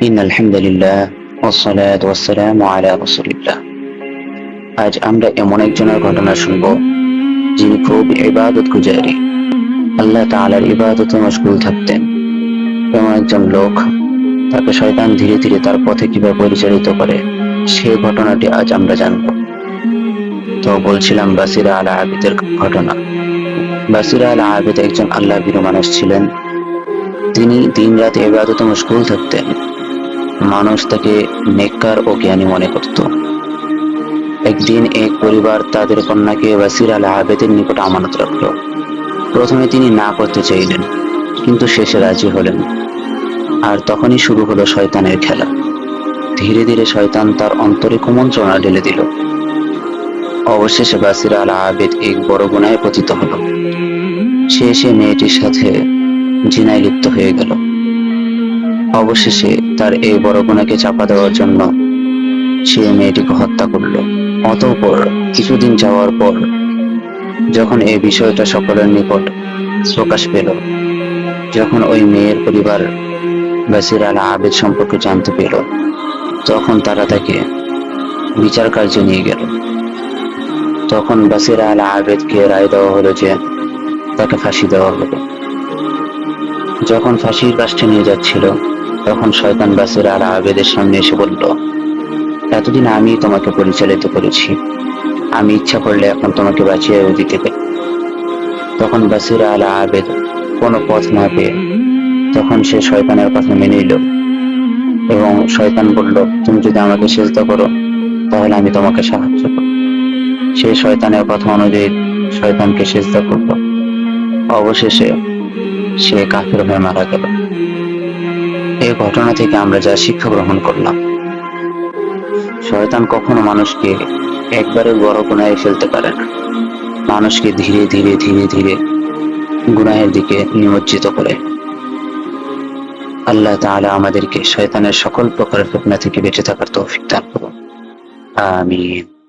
In আলহামদুলিল্লাহ আজ আমরা এমন একজনের ঘটনা শুনব, যিনি খুব ইবাদত গুজারি। আল্লাহ তালার ইবাদতে মশগুল থাকতেন। এমন একজন লোক, তাকে শয়তান ধীরে ধীরে তার পথে কীভাবে পরিচালিত করে, সে ঘটনাটি আজ আমরা জানব। তো বলছিলাম, বাসিরা আলা আবিদের ঘটনা। বাসিরা আলা আবিদ একজন আল্লাহ বীর মানুষ ছিলেন। তিনি দিন রাত এবাদতে মশগুল থাকতেন। মানুষ তাকে নেককার ও জ্ঞানী মনে করত। একদিন এক পরিবার তাদের কন্যাকে বাসির আল আবেদের নিকট আমানত রাখল। প্রথমে তিনি না করতে চাইলেন, কিন্তু শেষে রাজি হলেন। আর তখনই শুরু হলো শয়তানের খেলা। ধীরে ধীরে শয়তান তার অন্তরে কুমন্ত্রণা ঢেলে দিল। অবশেষে বাসির আল আবেদ এক বড় গুনায় পতিত হলো। সে সে মেয়েটির সাথে জিনায় লিপ্ত হয়ে গেল। অবশেষে তার এই বড় গুণাকে চাপা দেওয়ার জন্য সে মেয়েটিকে হত্যা করল। অতঃপর কিছুদিন যাওয়ার পর যখন এই বিষয়টা সকলের নিকট প্রকাশ পেল, যখন ওই মেয়ের পরিবার বাসির আল আবেদ সম্পর্কে জানতে পেল, তখন তারা তাকে বিচার কার্যে নিয়ে গেল। তখন বাসির আল আবেদকে রায় দেওয়া হলো যে তাকে ফাঁসি দেওয়া হবে। যখন ফাঁসির বাসটি নিয়ে যাচ্ছিল, তখন শয়তান বাসির আল আবেদের সামনে এসে বলল, এতদিন আমি তোমাকে পরিচালিত করেছি। আমি ইচ্ছা করলে এখন তোমাকে বাঁচিয়েও দিতে পারি। তখন বাসির আল আবেদ কোনো পথ না পেয়ে তখন সে শয়তানের কথা মেনে নিল এবং শয়তান বলল, তুমি যদি আমাকে সেজদা করো, তাহলে আমি তোমাকে সাহায্য করব। সে শয়তানের কথা অনুযায়ী শয়তানকে সেজদা করল। অবশেষে সে কাফের হয়ে মারা গেল। এই ঘটনা থেকে আমরা যা শিক্ষা গ্রহণ করলাম, শয়তান কখনো মানুষকে একবারে বড় গুনায় ফেলতে পারে না। মানুষকে ধীরে ধীরে ধীরে ধীরে গুনাহের দিকে নিমজ্জিত করে। আল্লাহ তাআলা আমাদেরকে শয়তানের সকল প্রকারের ফিতনা থেকে বেঁচে থাকার তৌফিক দান করুন। আমিন।